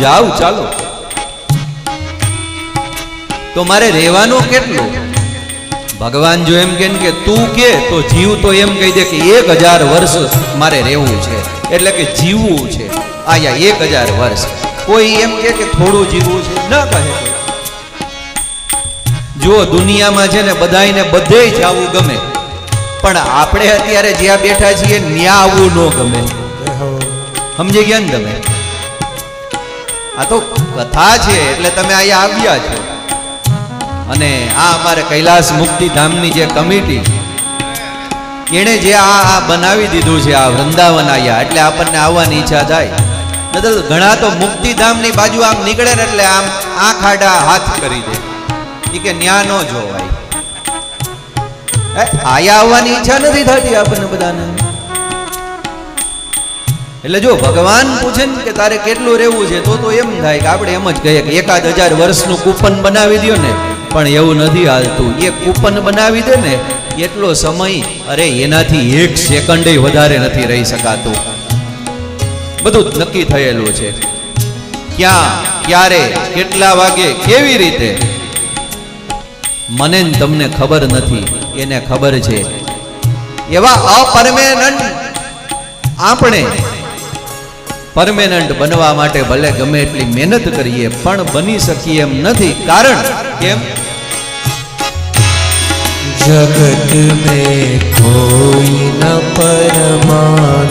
જાવ ચાલો. તો મારે રહેવાનું કેટલું? ભગવાન જો એમ કે કે તું કે તો જીવ તો એમ કહી દે કે એક હજાર વર્ષ મારે રહેવું છે. એટલે કે જીવવું છે. આયા એક હજાર વર્ષ. કોઈ એમ કે કે થોડું જીવવું છે ન કહે. જો દુનિયામાં છે ને બધાયને બધે જવું ગમે. પણ આપણે અત્યારે જ્યાં બેઠા છીએ ન્યા આવવું ન ગમે. સમજી ગયા ને તમે? આ તો કથા છે, એટલે તમે અહીંયા આવ્યા છો. અને આ અમારે કૈલાસ મુક્તિધામની જે કમિટી, એણે જે આ આ બનાવી દીધું છે, આ વૃંદાવન અહીંયા, એટલે આપણને આવવાની ઈચ્છા થાય. નતર ઘણા તો મુક્તિધામની બાજુ આમ નીકળે ને એટલે આમ આ ખાડા હાથ કરી દે. એ કે ન્યા ન જોવાય. આયા આવવાની ઈચ્છા નથી થતી આપણને બધાને? એટલે જો ભગવાન પૂછે ને કે તારે કેટલું રહેવું છે, તો તો એમ થાય કે આપણે એમ જ કહીએ કે એકાદ હજાર વર્ષનું કૂપન બનાવી દો ને. પણ એવું નથી હાલતું. એ કૂપન બનાવી દે ને, એટલો સમય, અરે એનાથી એક સેકન્ડે વધારે નથી રહી શકાતું. બધું નક્કી થયેલું છે. ક્યાં, ક્યારે, કેટલા વાગે, કેવી રીતે? મને તમને ખબર નથી. એને ખબર છે. એવા અપરમેનન્ટ આપણે પરમેનન્ટ બનવા માટે ભલે ગમે એટલી મહેનત કરીએ પણ બની શકીએ એમ નથી. કારણ કેમ? જગત મે કોઈ ન પરમાનંદ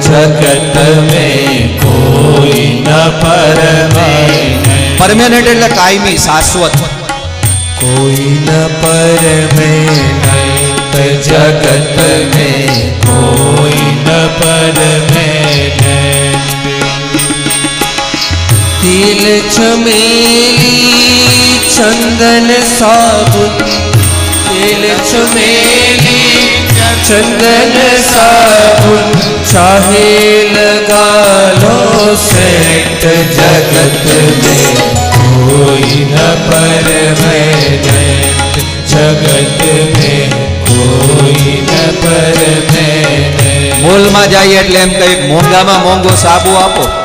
જગત મે પરમેનન્ટ એટલે કાયમી શાશ્વત. કોઈ ન પરમેનન્ટ જગત મેં કોઈ ન પરમાનંદ મેલ ચમેલી ચંદન સાબુ મેલ ચમેલી ચંદન સાબુ ચાહે લગા સેટ જગત મેં કોઈ ન પર જગત મેં કોઈ ન પર મોલમાં જઈએ એટલે એમ કંઈક મોંઘામાં મોંઘો સાબુ આપો.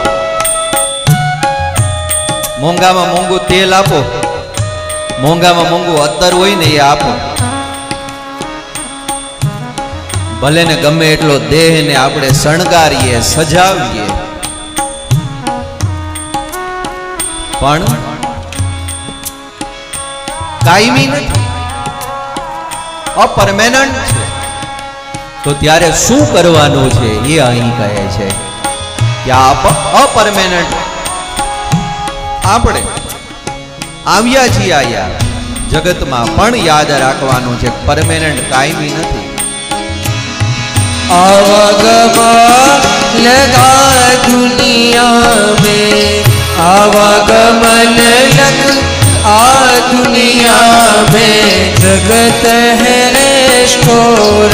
મોંઘામાં મોંઘું તેલ આપો. મોંઘામાં મોંઘું અત્તર હોય ને એ આપો. ભલે ને ગમે એટલો દેહને આપણે શણગારીએ, સજાવીએ. પણ કાયમી અપરમેનન્ટ છે. તો ત્યારે શું કરવાનું છે એ અહીં કહે છે કે આ અપરમેનન્ટ આપણે આવ્યા છીએ આયા. જગતમાં પણ યાદ રાખવાનું છે પરમેનન્ટ કાયમી નથી. મેં જગત હે સ્ટોરન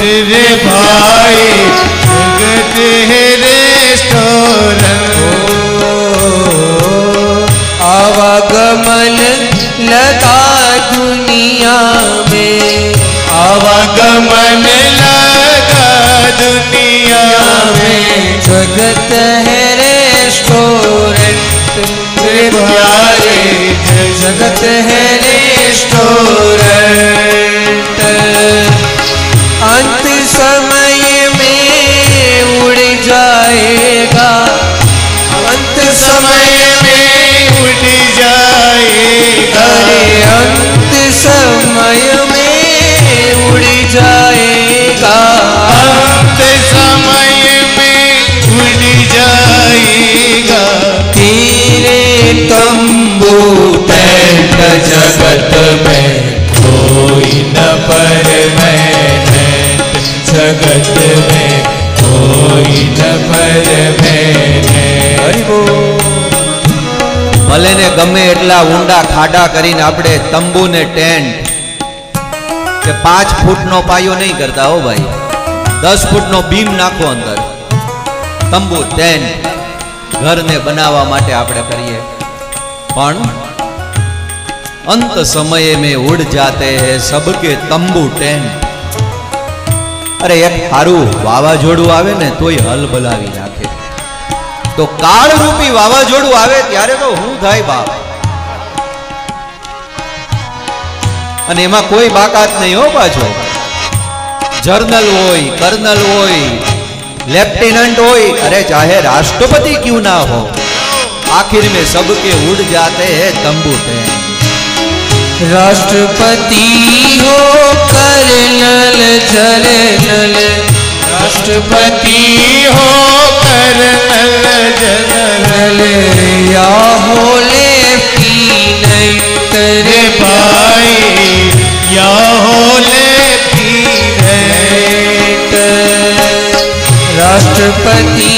રે ભાઈ જગત હે રેસ્ટોરન लगा दुनिया में आवागमन लगा दुनिया में जगत है रेस्टोरेंट जगत में कोई न परमेनंट जगत में कोई न परमेनंट हरि बोल ભલે ને ગમે એટલા ઊંડા ખાડા કરીને આપણે તંબુ ને ટેન્ટ કે પાંચ ફૂટનો પાયો નહીં કરતા હો ભાઈ દસ ફૂટનો બીમ નાખો અંદર તંબુ ટેન્ટ ઘરને બનાવવા માટે આપણે કરીએ પણ અંત સમયે में उड़ जाते हैं सबके तंबू ટેન્ટ અરે એક સારું વાવાઝોડું આવે ને તોય હલ બલાવી નાખે તો કાળરૂપી વાવાઝોડું આવે ત્યારે તો હું થાય બાપ અને એમાં કોઈ બાકાત નહીં હો પાછો જર્નલ હોય કર્નલ હોય लेफ्टिनेंट હોય अरे चाहे राष्ट्रपति क्यों ना हो आखिर में सबके उड़ जाते हैं तंबू टेन राष्ट्रपति हो कर्नल जरनल राष्ट्रपति हो कर्नल जनरल या हो लेफ्टिनेंट रे भाई या हो लेफ्टिनेंट राष्ट्रपति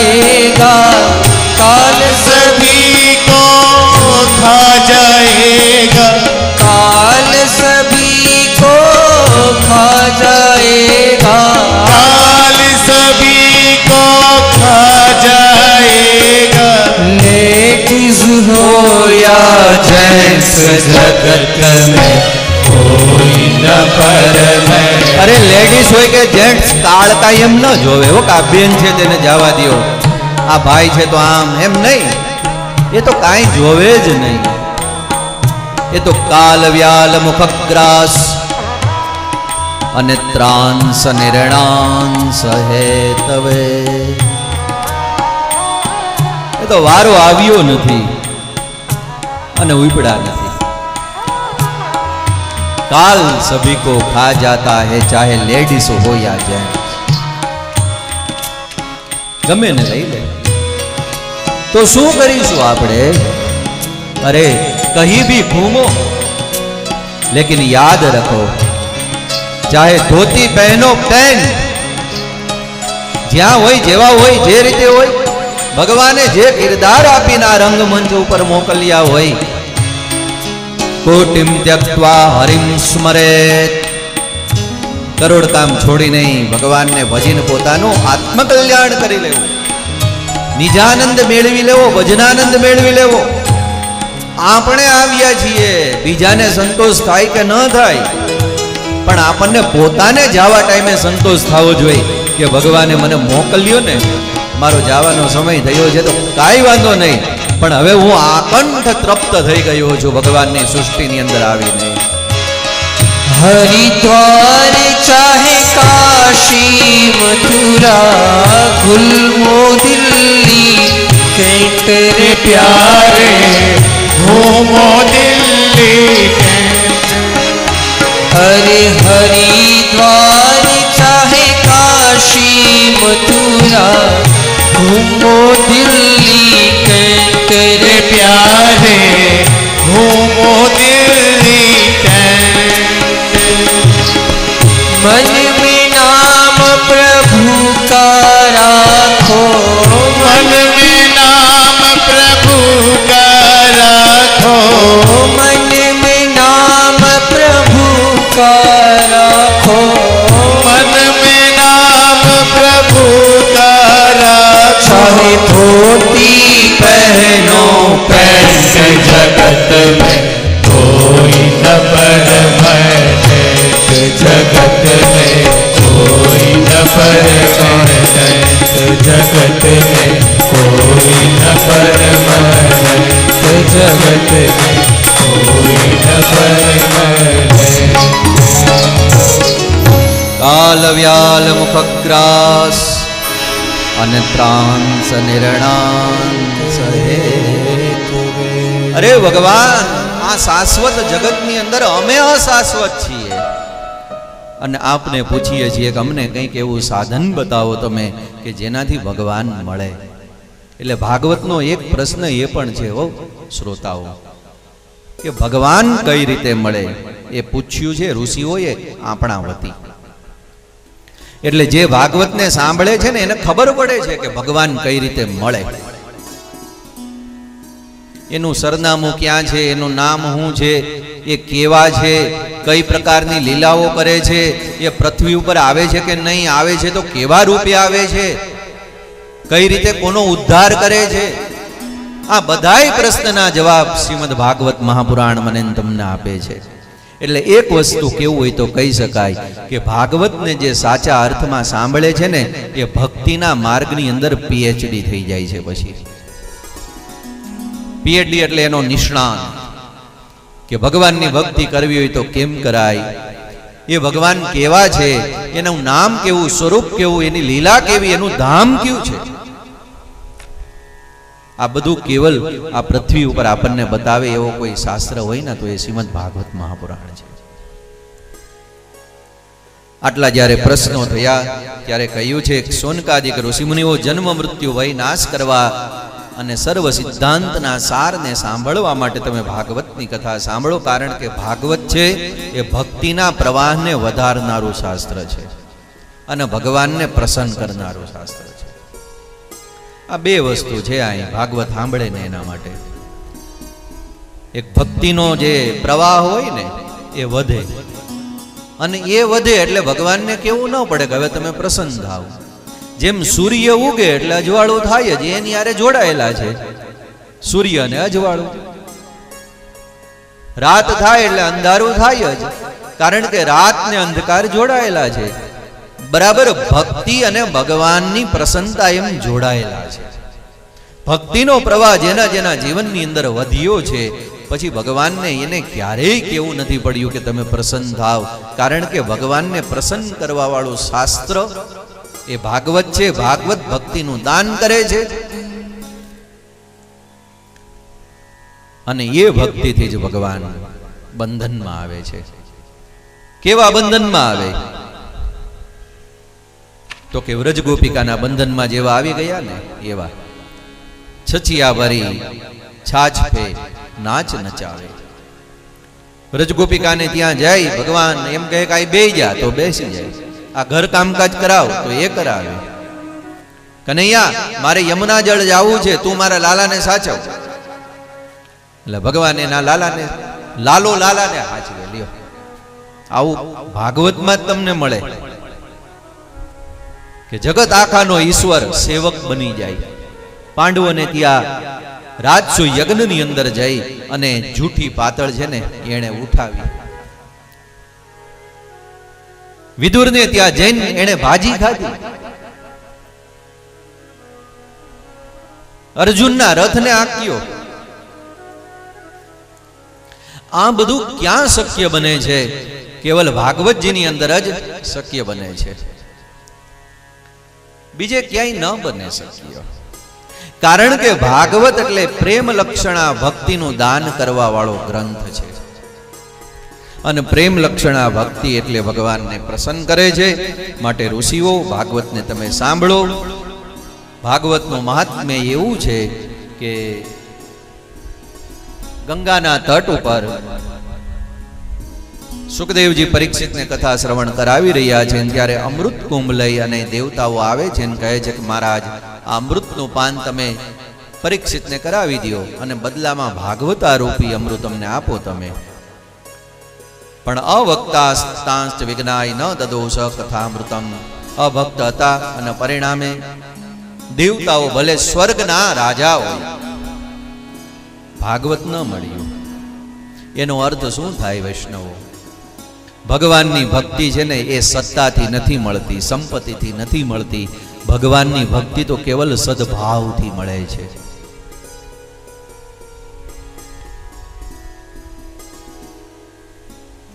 जाएगा। काल सभी को खा जाएगा। काल सभी को खा जाएगा। काल सभी को खा जाएगा। लेडीज़ हो या जेंट्स जगत में અરે લેડીઝ હોય કે જેન્ટ્સ કાળતા એમ ન જોવે. હો, કે આ બેન છે તેને જવા દો આ ભાઈ છે તો આમ એમ નહીં. એ તો કાંઈ જોવે જ નહીં. એ તો કાલ વ્યાલ મુખગ્રાસ અને ત્રાંસ નિર્ણાંસ હે તવે. એ તો વારો આવ્યો નથી અને ઉપડા નથી. काल सभी को खा जाता है, चाहे लेडीज़ हो या जेंट्स गमे ले तो शू कर अरे, कहीं भी घूमो। लेकिन याद रखो, चाहे धोती पहनो पेन ज्या जेवा जे रीते भगवान जे किरदार आपी ना रंगमंच पर मोकलिया हुई કોટિમ ત્યક્વા હરિમ સ્મરેત કરોડ કામ છોડી નહીં, ભગવાનને ભજીને પોતાનું આત્મકલ્યાણ કરી લેવું. નિજાનંદ મેળવી લેવો, ભજનાનંદ મેળવી લેવો. આપણે આવ્યા છીએ, બીજાને સંતોષ થાય કે ન થાય? પણ આપણને પોતાને જવા ટાઈમે સંતોષ થવો જોઈએ કે ભગવાને મને મોકલ્યો ને. મારો જવાનો સમય થયો છે તો કાંઈ વાંધો નહીં. પણ હવે હું આકંઠ તૃપ્ત થઈ ગયો છું ભગવાનની સૃષ્ટિની અંદર આવીને. હરિદ્વાર ચાહે કાશી, મથુરા, ગુલમો, દિલ્હી કે પ્યારે, ઘૂમો, દિલ્હી હરે હરિદ્વાર ચાહે કાશી, મથુરા घूमो दिल्ली कैंट रे रे प्यारे घूमो दिल्ली कैंट मन વ્યાલ મુખગ્રાસ અને ત્રાંસ નિર્ણાંસ અરે ભગવાન આ શાશ્વત જગતની અંદર અમે અશાશ્વત છીએ। અને આપને પૂછીએ છીએ કે અમને કંઈક એવું સાધન બતાવો તમે કે જેનાથી ભગવાન મળે। એટલે ભાગવતનો એક પ્રશ્ન એ પણ છે, હો, શ્રોતાઓ, કે ભગવાન કઈ રીતે મળે? એ પૂછ્યું છે ઋષિઓએ આપણા વતી। એટલે જે ભાગવતને સાંભળે છે ને, એને ખબર પડે છે કે ભગવાન કઈ રીતે મળે. એનું સરનામું ક્યાં છે, એનું નામ શું છે, એ કેવા છે, કઈ પ્રકારની લીલાઓ કરે છે, એ પૃથ્વી ઉપર આવે છે કે નહીં, આવે છે તો કેવા રૂપે આવે છે, કઈ રીતે કોનો ઉદ્ધાર કરે છે. આ બધાય પ્રશ્નના જવાબ શ્રીમદ ભાગવત મહાપુરાણ મને તમને આપે છે. એટલે એક વસ્તુ કેવું હોય તો કહી શકાય કે ભાગવતને જે સાચા અર્થમાં સાંભળે છે ને, એ ભક્તિના માર્ગની અંદર પીએચડી થઈ જાય છે પછી. પીએચડી એટલે એનો નિષ્ણાંત. કે ભગવાનની ભક્તિ કરવી હોય તો કેમ કરાય? એ ભગવાન કેવા છે? એનું નામ કેવું, સ્વરૂપ કેવું, એની લીલા કેવી, એનું ધામ કેવું છે? આ બધું કેવલ આ પૃથ્વી ઉપર આપણને બતાવે એવો કોઈ શાસ્ત્ર હોય ને તો એ શ્રીમદ ભાગવત મહાપુરાણ છે. આટલા જ્યારે પ્રશ્નો થયા, ત્યારે કહ્યું છે, સોનકાદિક ઋષિમુનિઓ જન્મ મૃત્યુ વય નાશ કરવા અને સર્વ સિદ્ધાંતના સારને સાંભળવા માટે તમે ભાગવતની કથા સાંભળો, કારણ કે ભાગવત છે, એ ભક્તિના પ્રવાહને વધારનારું શાસ્ત્ર છે અને ભગવાનને પ્રસન્ન કરનારું શાસ્ત્ર આ બે વસ્તુ છે અહીં, ભાગવત સાંભળે ને એના માટે. એક ભક્તિનો જે પ્રવાહ હોય ને, એ વધે. અને એ વધે એટલે ભગવાનને કેવું ન પડે કે હવે તમે પ્રસન્ન થાવ. જેમ સૂર્ય ઉગે એટલે અજવાળું થાય જ, એની આરે જોડાયેલા છે. સૂર્ય અને અજવાળું. રાત થાય એટલે અંધારું થાય જ, કારણ કે રાત ને અંધકાર જોડાયેલા છે. બરાબર ભક્તિ અને ભગવાનની પ્રસન્નતા એમ જોડાયેલા છે. ભક્તિનો પ્રવાહ જેના જેના જીવનની અંદર વધ્યો છે, પછી ભગવાનને એને ક્યારેય કેવું નથી પડ્યું કે તમે પ્રસન્ન થાવ. કારણ કે ભગવાનને પ્રસન્ન કરવા વાળું શાસ્ત્ર એ ભાગવત છે, ભાગવત ભક્તિનું દાન કરે છે. અને એ ભક્તિથી જ ભગવાન બંધનમાં આવે છે. કેવા બંધનમાં આવે? તો કે વ્રજ ગોપિકાના બંધનમાં જેવા આવી ગયા ને, એવા. છચિયા ભરી છાછ પે નાચ નચાવે. વ્રજ ગોપિકાને ત્યાં જાય, ભગવાન એમ કહે કે બે જા, તો બેસી જાય. આ ઘર કામકાજ કરાવ, તો એ કરાવે. કનૈયા, મારે યમુના જળ જવું છે, તું મારા લાલાને સાચવ. એટલે ભગવાન એના લાલાને, લાલો લાલાને સાચવે લ્યો. આવું ભાગવતમાં જ તમને મળે. કે જગત આખાનો ઈશ્વર સેવક બની જાય. પાંડવોને ત્યાં રાજસુ યજ્ઞની અંદર જઈ અને જૂઠી પાતળ છે ને એણે ઉઠાવી. વિદુરને ત્યાં જઈને એણે ભાજી ખાધી. અર્જુનના રથને આંક્યો. આ બધું ક્યાં શક્ય બને છે? કેવલ ભાગવતજીની અંદર જ શક્ય બને છે. બીજે ક્યાંય ન બને શક્ય કારણ કે ભાગવત એટલે પ્રેમ લક્ષણા ભક્તિનું દાન કરવા વાળો ગ્રંથ છે. અને પ્રેમ લક્ષણા ભક્તિ એટલે ભગવાનને પ્રસન્ન કરે છે. માટે ઋષિઓ, ભાગવતને તમે સાંભળો. ભાગવતનું મહાત્મ્ય એવું છે કે ગંગાના તટ ઉપર સુખદેવજી પરીક્ષિતને કથા શ્રવણ કરાવી રહ્યા છે. ત્યારે અમૃત કુંભ લઈ અને દેવતાઓ આવે છે કહે છે કે, મહારાજ, આ અમૃતનું પાન તમે પરીક્ષિતને કરાવી દો અને બદલામાં ભાગવતા રૂપી અમૃત અમને આપો તમે. પણ અવક્તાસ્તાંશ વિજ્ઞાય ન દદોષ કથામૃતમ. અભક્ત હતા અને પરિણામે દેવતાઓ ભલે સ્વર્ગના રાજા હોય, ભાગવત ન મળ્યું. એનો અર્થ શું થાય, વૈષ્ણવો? ભગવાનની ભક્તિ છે ને એ સત્તાથી નથી મળતી, સંપત્તિથી નથી મળતી. ભગવાનની ભક્તિ તો કેવલ સદભાવથી મળે છે.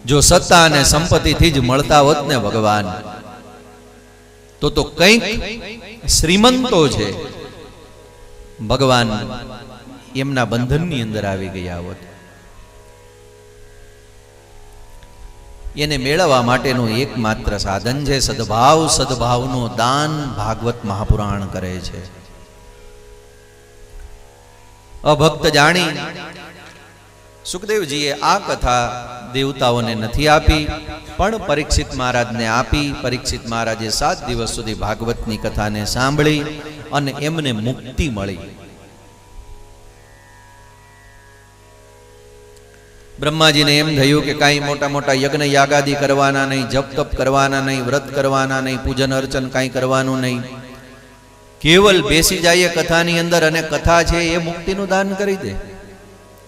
જો સત્તા અને સંપત્તિથી જ મળતા હોત ને ભગવાન, તો તો કંઈક શ્રીમંતો છે. ભગવાન એમના બંધનની અંદર આવી ગયા હોત. એને મેળવવા માટેનું એકમાત્ર સાધન છે સદભાવ. સદભાવનું દાન ભાગવત મહાપુરાણ કરે છે. અભક્ત જાણી સુખદેવજીએ આ કથા દેવતાઓને નથી આપી, પણ પરીક્ષિત મહારાજને આપી. પરીક્ષિત મહારાજે સાત દિવસ સુધી ભાગવતની કથાને સાંભળી અને એમને મુક્તિ મળી. બ્રહ્માજીને એમ થયું કે કાંઈ મોટા મોટા યજ્ઞ યાગાદી કરવાના નહીં, જપ તપ કરવાના નહીં, વ્રત કરવાના નહીં, પૂજન અર્ચન કાંઈ કરવાનું નહીં. કેવલ બેસી જાય કથાની અંદર અને કથા છે એ મુક્તિનું દાન કરી દે.